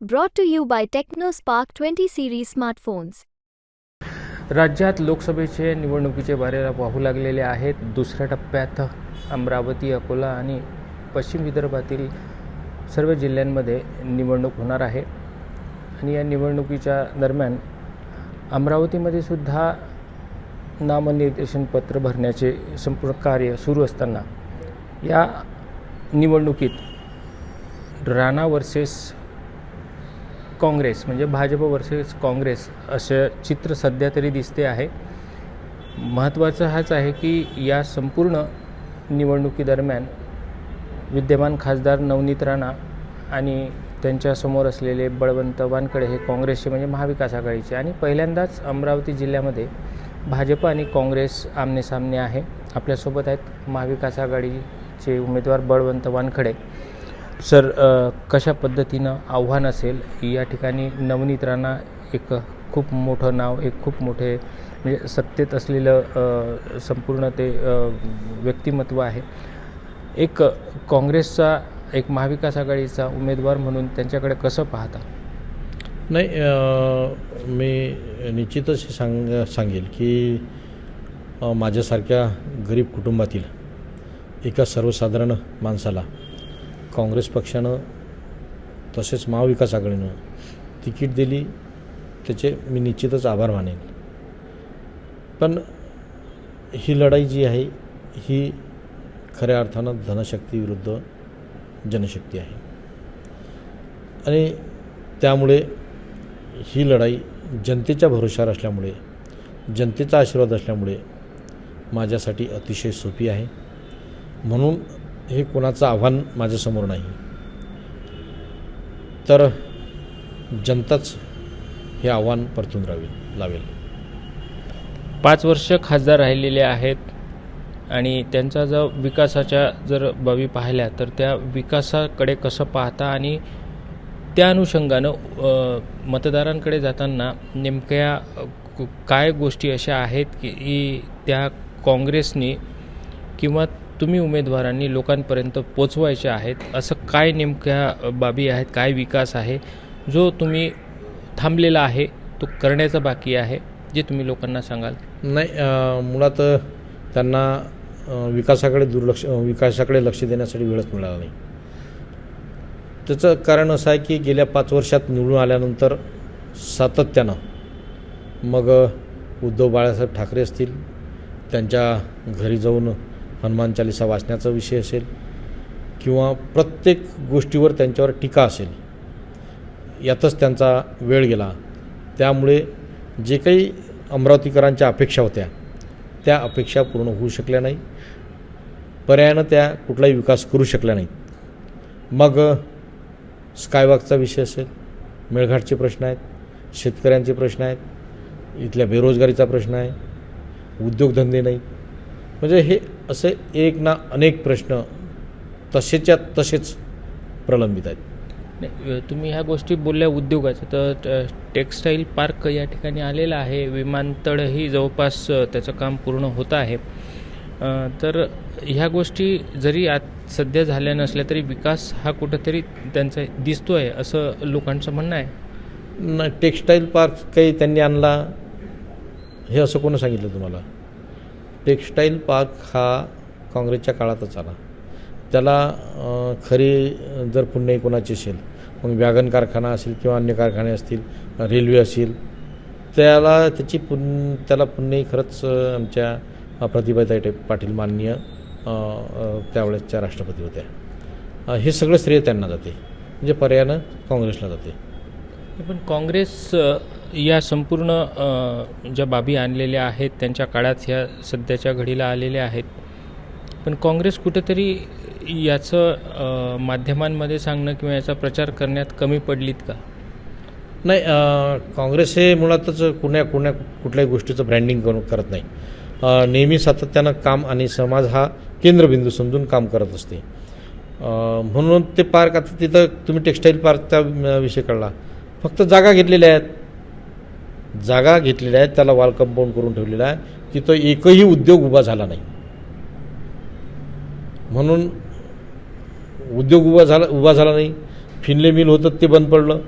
Brought to you by TechnoSpark 20 series smartphones. राज्यात लोकसभेचे निवडणुकीचे बारे वाहू लागलेले आहेत दुसऱ्या टप्प्यात अमरावती अकोला आणि पश्चिम विदर्भातील सर्व जिल्ह्यांमध्ये निवडणूक होणार आहे आणि या निवडणुकीच्या दरम्यान अमरावतीमध्ये सुद्धा नामनिर्देशनपत्र भरण्याचे संपूर्ण कार्य सुरू असताना या निवडणुकीत राणा वर्सेस काँग्रेस म्हणजे भाजप वर्सेस काँग्रेस असं चित्र सध्या तरी दिसते आहे. महत्त्वाचं हाच आहे की या संपूर्ण निवडणुकीदरम्यान विद्यमान खासदार नवनीत राणा आणि त्यांच्यासमोर असलेले बळवंत वानकडे हे काँग्रेसचे म्हणजे महाविकास आघाडीचे आणि पहिल्यांदाच अमरावती जिल्ह्यामध्ये भाजप आणि काँग्रेस आमनेसामने आहे. आपल्यासोबत आहेत महाविकास आघाडीचे उमेदवार बळवंत वानखडे. सर कशा पद्धतीनं आव्हान असेल? या ठिकाणी नवनीत राणा एक खूप मोठं नाव एक खूप मोठे म्हणजे सत्तेत असलेलं संपूर्ण ते व्यक्तिमत्व आहे. एक काँग्रेसचा एक महाविकास आघाडीचा उमेदवार म्हणून त्यांच्याकडे कसं पाहता? नाही मी निश्चितच सांग सांगेल की माझ्यासारख्या गरीब कुटुंबातील एका सर्वसाधारण माणसाला काँग्रेस पक्षानं तसेच महाविकास आघाडीनं तिकीट दिली त्याचे मी निश्चितच आभार मानेन. पण ही लढाई जी आहे ही खऱ्या अर्थानं धनशक्ती विरुद्ध जनशक्ती आहे. आणि त्यामुळे ही लढाई जनतेच्या भरोशावर असल्यामुळे जनतेचा आशीर्वाद असल्यामुळे माझ्यासाठी अतिशय सोपी आहे. म्हणून हे कोणाचं आव्हान माझ्यासमोर नाही. तर जनताच हे आव्हान परतून रावेल लावेल. पाच वर्ष खासदार राहिलेले आहेत आणि त्यांचा जर विकासाच्या जर बाबी पाहिल्या तर त्या विकासाकडे कसं पाहता आणि त्या अनुषंगानं मतदारांकडे जाताना नेमक्या काय गोष्टी अशा आहेत की त्या काँग्रेसनी किंवा तुम्ही उमेदवारांनी लोकांपर्यंत पोचवायचे आहेत असं काय नेमक्या बाबी आहेत काय विकास आहे जो तुम्ही थांबलेला आहे तो करण्याचा बाकी आहे जे तुम्ही लोकांना सांगाल? नाही मुळात त्यांना विकासाकडे दुर्लक्ष विकासाकडे लक्ष देण्यासाठी वेळच मिळाला नाही. त्याचं कारण असं आहे की गेल्या पाच वर्षात निवडून आल्यानंतर सातत्यानं मग उद्धव बाळासाहेब ठाकरे असतील त्यांच्या घरी जाऊन हनुमान चालिसा वाचण्याचा विषय असेल किंवा प्रत्येक गोष्टीवर त्यांच्यावर टीका असेल यातच त्यांचा वेळ गेला. त्यामुळे जे काही अमरावतीकरांच्या अपेक्षा होत्या त्या अपेक्षा पूर्ण होऊ शकल्या नाही पर्यायानं त्या कुठलाही विकास करू शकल्या नाहीत. मग स्कायवॉकचा विषय असेल मेळघाटचे प्रश्न आहेत शेतकऱ्यांचे प्रश्न आहेत इथल्या बेरोजगारीचा प्रश्न आहे उद्योगधंदे नाही म्हणजे हे असे एक ना अनेक प्रश्न तसेच्या तसेच प्रलंबित आहेत. नाही, तुम्ही ह्या गोष्टी बोलल्या उद्योगाच्या तर टेक्स्टाईल पार्क या ठिकाणी आलेला आहे. विमानतळही जवळपास त्याचं काम पूर्ण होतं आहे. तर ह्या गोष्टी जरी आत सध्या झाल्या नसल्या तरी विकास हा कुठंतरी त्यांचा दिसतो आहे असं लोकांचं म्हणणं आहे. न टेक्स्टाईल पार्क काही त्यांनी आणला हे असं कोणी सांगितलं तुम्हाला? टेक्स्टाईल पार्क हा काँग्रेसच्या काळातच आला. त्याला खरी जर पुण्य कोणाची असेल मग वॅगन कारखाना असेल किंवा अन्य कारखाने असतील रेल्वे असेल त्याला त्याची पुन त्याला पुण्य खरंच आमच्या प्रतिभाताई पाटील माननीय त्यावेळेसच्या राष्ट्रपती होत्या. हे सगळं श्रेय त्यांना जाते. म्हणजे पर्यायानं काँग्रेसला जाते. पण काँग्रेस या संपूर्ण ज्या बाबी आणलेल्या आहेत त्यांच्या काळात ह्या सध्याच्या घडीला आलेल्या आहेत. पण काँग्रेस कुठेतरी याचं माध्यमांमध्ये सांगणं किंवा याचा प्रचार करण्यात कमी पडलीत का? नाही काँग्रेस हे मुळातच कुण्या कुण्या कुठल्याही गोष्टीचं ब्रँडिंग करू करत नाही. नेहमी सातत्यानं काम आणि समाज हा केंद्रबिंदू समजून काम करत असते. म्हणून ते पार्क आता तिथं तुम्ही टेक्स्टाईल पार्कचा विषय कळला. फक्त जागा घेतलेल्या आहेत. जागा घेतलेल्या आहेत त्याला वॉल कंपाऊंड करून ठेवलेलं आहे. तिथं एकही उद्योग उभा झाला नाही. म्हणून उद्योग उभा झाला उभा झाला नाही. फिनले मिल होतं ते बंद पडलं.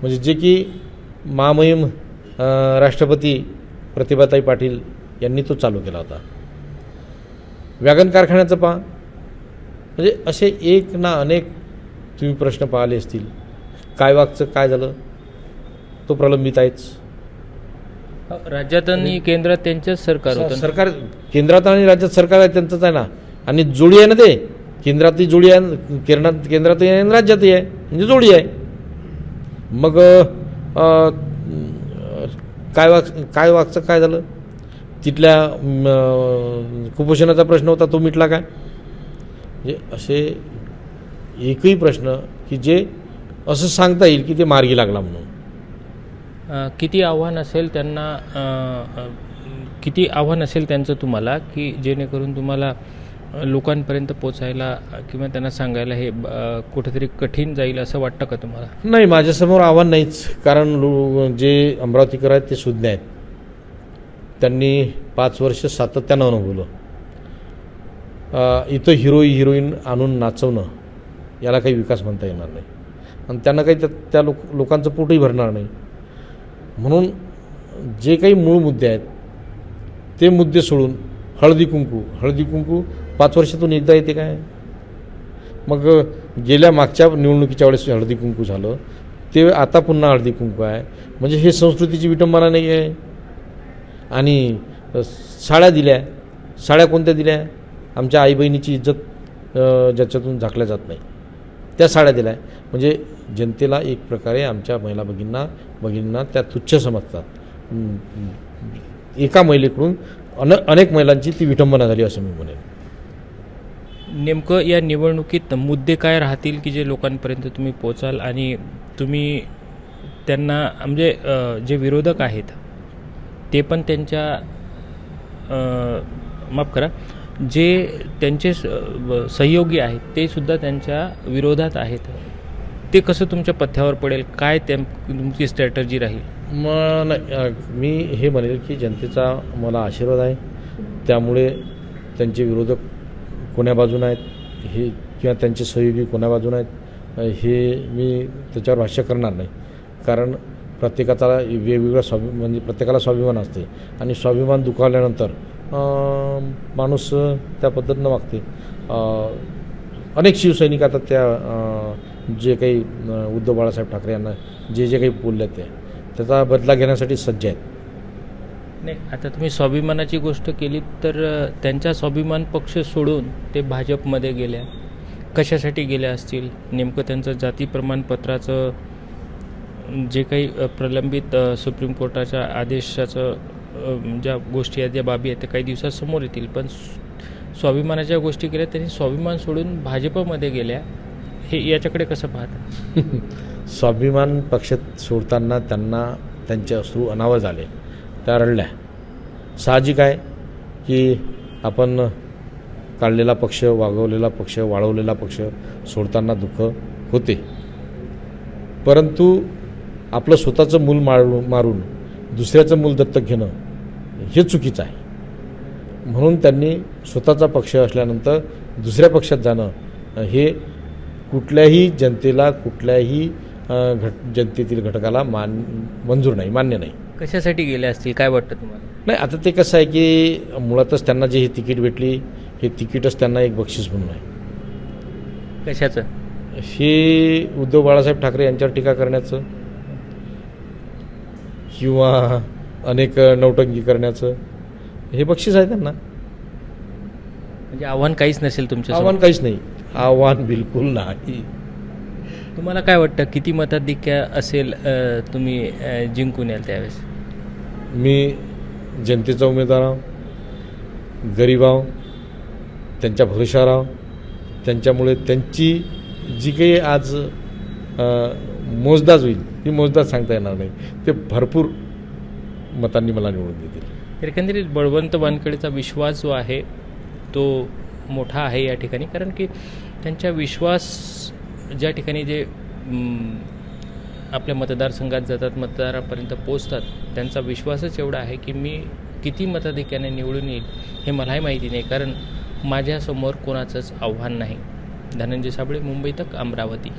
म्हणजे जे की महामहिम राष्ट्रपती प्रतिभाताई पाटील यांनी तो चालू केला होता. वॅगन कारखान्याचं पहा. म्हणजे असे एक ना अनेक तुम्ही प्रश्न पाहिले असतील. काय वागचं काय झालं? तो प्रलंबित आहेच राज्यात आणि केंद्रात त्यांचंच सरकार होतं. सरकार केंद्रात आणि राज्यात सरकार आहे त्यांचंच आहे ना? आणि जोडी आहे ना ते? केंद्रातही जोडी आहे केंद्रात केंद्रातही आहे आणि राज्यातही आहे. म्हणजे जोडी आहे. मग काय वाग काय वागचं काय झालं? तिथल्या कुपोषणाचा प्रश्न होता तो मिटला काय? म्हणजे असे एकही प्रश्न की जे असं सांगता येईल की ते मार्गी लागला म्हणून. किती आव्हान असेल त्यांना किती आव्हान असेल त्यांचं तुम्हाला की जेणेकरून तुम्हाला लोकांपर्यंत पोचायला किंवा त्यांना सांगायला हे कुठेतरी कठीण जाईल असं वाटतं का तुम्हाला? नाही माझ्यासमोर आव्हान नाहीच. कारण लो- जे अमरावतीकर आहेत ते सुज्ञ आहेत. त्यांनी पाच वर्ष सातत्यानं अनुभवलं. इथं हिरो हिरोईन आणून नाचवणं याला काही विकास म्हणता येणार नाही. आणि त्यांना काही त्या त्या लोक लोकांचं पोटही भरणार नाही. म्हणून जे काही मूळ मुद्दे आहेत ते मुद्दे सोडून हळदी कुंकू. हळदी कुंकू पाच वर्षातून एकदा येते काय? मग गेल्या मागच्या निवडणुकीच्या वेळेस हळदी कुंकू झालं. ते आता पुन्हा हळदी कुंकू आहे. म्हणजे हे संस्कृतीची विटंबना नाही आहे. आणि साड्या दिल्या. साड्या कोणत्या दिल्या? आमच्या आई बहिणीची इज्जत ज्याच्यातून झाकल्या जात नाही. त्या साड्या दिल्या. म्हणजे जनतेला एक प्रकारे आमच्या महिला भगिनींना भगिनींना त्या तुच्छ समजतात. एका महिलेकडून अन अनेक महिलांची ती विटंबना झाली असं मी म्हणेन. नेमकं या निवडणुकीत मुद्दे काय राहतील की जे लोकांपर्यंत तुम्ही पोचाल आणि तुम्ही त्यांना म्हणजे जे विरोधक आहेत ते पण त्यांच्या माफ करा जे त्यांचे सहयोगी आहेत ते सुद्धा त्यांच्या विरोधात आहेत. ते कसं तुमच्या पथ्यावर पडेल? काय त्या तुमची स्ट्रॅटर्जी राहील? मग मी हे म्हणेल की जनतेचा मला आशीर्वाद आहे. त्यामुळे त्यांचे विरोधक कोण्या बाजूनं आहेत? हे किंवा त्यांचे सहयोगी कोण्या बाजूनं आहेत? हे मी त्याच्यावर भाष्य करणार नाही. कारण प्रत्येकाचा वेगवेगळा स्वाभि म्हणजे प्रत्येकाला स्वाभिमान असते. आणि स्वाभिमान दुखावल्यानंतर माणूस त्या पद्धतीनं वागते. अनेक शिवसैनिक आता त्या जे काही उद्धव बाळासाहेब ठाकरे यांना जे जे काही बोलले ते त्याचा बदला घेण्यासाठी सज्ज आहेत. नाही आता तुम्ही स्वाभिमानाची गोष्ट केली तर त्यांचा स्वाभिमान पक्ष सोडून ते भाजपमध्ये गेल्या कशासाठी गेल्या असतील? नेमकं त्यांचं जाती प्रमाणपत्राचं जे काही प्रलंबित सुप्रीम कोर्टाच्या आदेशाचं ज्या गोष्टी आहेत ज्या बाबी आहेत त्या काही दिवसात समोर येतील. पण स्वाभिमानाच्या गोष्टी केल्या त्यांनी स्वाभिमान सोडून भाजपमध्ये गेल्या. हे याच्याकडे कसं पाहता? स्वाभिमान पक्ष सोडताना त्यांना त्यांचे अश्रू अनावर झाले. त्या रडल्या. साहजिक आहे की आपण काढलेला पक्ष वागवलेला पक्ष वाढवलेला पक्ष सोडताना दुःख होते. परंतु आपलं स्वतःचं मूल मारून मारून दुसऱ्याचं मूल दत्तक घेणं हे चुकीचं आहे. म्हणून त्यांनी स्वतःचा पक्ष असल्यानंतर दुसऱ्या पक्षात जाणं हे कुठल्याही जनतेला कुठल्याही घट जनतेतील घटकाला मान मंजूर नाही मान्य नाही. कशासाठी गेल्या असतील? काय वाटतं तुम्हाला? नाही आता ते कसं आहे की मुळातच त्यांना जे ही तिकीट भेटली हे तिकीटच त्यांना एक बक्षीस म्हणून आहे. कशाचं? हे उद्धव बाळासाहेब ठाकरे यांच्यावर टीका करण्याचं किंवा अनेक नौटंकी करण्याचं हे बक्षीस आहे त्यांना. म्हणजे आव्हान काहीच नसेल तुमच्या आव्हान काहीच नाही. आव्हान बिलकुल नाही. तुम्हाला काय वाटतं किती मताधिक्य असेल अ, तुम्ही अ, जिंकून याल त्यावेळेस? मी जनतेचा उमेदवार आहो गरीब आहो त्यांच्या भरोशावर आहो त्यांच्यामुळे त्यांची जी काही आज अ, मोजदाज होईल ती मोजदाज सांगता येणार नाही. ते भरपूर मतांनी मला निवडून देतील. एकंदरीत बळवंत वानखेडेचा विश्वास जो आहे तो मोठा आहे या ठिकाणी. कारण की त्यांच्या विश्वास ज्या ठिकाणी जे आपल्या मतदारसंघात जातात मतदारापर्यंत पोचतात त्यांचा विश्वासच एवढा आहे की मी किती मताधिक्याने निवडून येईल हे मलाही माहिती नाही. कारण माझ्यासमोर कोणाचंच आव्हान नाही. धनंजय साबळे मुंबई तक अमरावती.